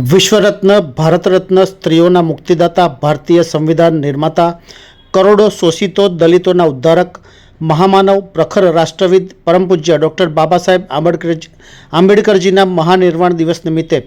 વિશ્વરત્ન, ભારતરત્ન, સ્ત્રીઓના મુક્તિદાતા, ભારતીય સંવિધાન નિર્માતા, કરોડો શોષિતો, દલિતોના ઉદ્ધારક, મહામાનવ, પ્રખર રાષ્ટ્રવિદ, પરમ પૂજ્ય ડૉક્ટર બાબા સાહેબ આંબેડકર આંબેડકરજીના મહાનિર્વાણ દિવસ નિમિત્તે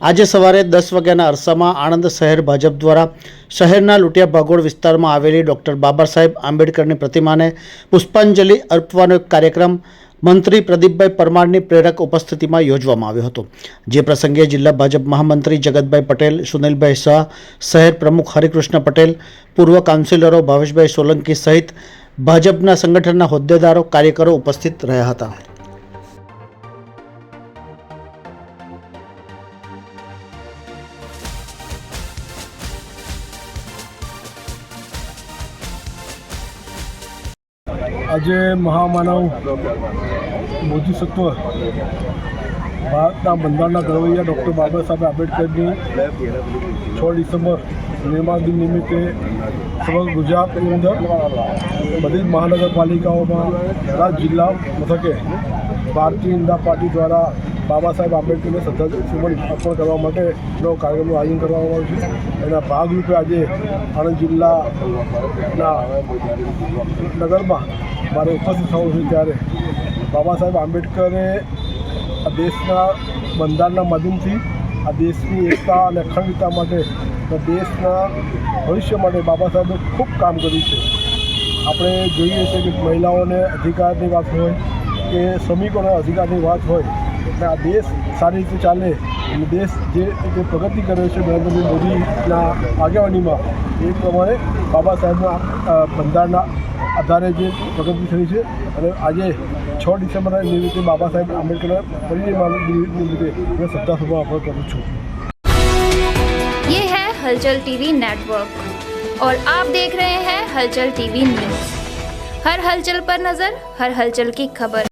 આજે સવારે દસ વાગ્યાના અરસામાં આણંદ શહેર ભાજપ દ્વારા શહેરના લૂંટિયા ભાગોળ વિસ્તારમાં આવેલી ડૉક્ટર બાબા સાહેબ આંબેડકરની પ્રતિમાને પુષ્પાંજલિ અર્પવાનો એક કાર્યક્રમ મંત્રી પ્રદીપભાઈ પરમારની પ્રેરક ઉપસ્થિતિમાં યોજવામાં આવ્યો હતો. જે પ્રસંગે જિલ્લા ભાજપ મહામંત્રી જગતભાઈ પટેલ, સુનિલભાઈ શાહ, શહેર પ્રમુખ હરિકૃષ્ણ પટેલ, પૂર્વ કાઉન્સિલરો ભાવેશભાઈ સોલંકી સહિત ભાજપના સંગઠનના હોદ્દેદારો, કાર્યકરો ઉપસ્થિત રહ્યા હતા. આજે મહામાનવ બોધિસત્વ ભારતના બંધારણના ઘડવૈયા ડૉક્ટર બાબા સાહેબ આંબેડકરની છ ડિસેમ્બર નિર્માણ દિન નિમિત્તે સમગ્ર ગુજરાતની અંદર બધી જ મહાનગરપાલિકાઓમાં બધા જિલ્લા મથકે ભારતીય જનતા પાર્ટી દ્વારા બાબા સાહેબ આંબેડકરને શ્રદ્ધાસુમન અર્પણ કરવા માટેનો કાર્યક્રમનું આયોજન કરવામાં આવ્યું છે. એના ભાગરૂપે આજે આણંદ જિલ્લાના નગરમાં મારે ઉપસ્થિત થવું છે ત્યારે બાબા સાહેબ આંબેડકરે આ દેશના બંધારણના માધ્યમથી આ દેશની એકતા અને અખંડતા માટે દેશના ભવિષ્ય માટે બાબા સાહેબે ખૂબ કામ કર્યું છે. આપણે જોઈએ છીએ કે મહિલાઓને અધિકારની વાત હોય કે શ્રમિકોના અધિકારની વાત હોય એટલે આ દેશ સારી રીતે ચાલે, અને દેશ જે રીતે પ્રગતિ કરે છે નરેન્દ્રભાઈ મોદીના આગેવાનીમાં, એ પ્રમાણે બાબા સાહેબના બંધારણના આધારે જે પ્રગતિ થઈ છે અને આજે છ ડિસેમ્બરના નિમિત્તે બાબા સાહેબ આંબેડકરના પરિનિર્વાણ નિમિત્તે હું શ્રદ્ધાસભા અર્પણ કરું છું ये है हलचल टीवी नेटवर्क और आप देख रहे हैं हलचल टीवी न्यूज हर हलचल पर नजर हर हलचल की खबर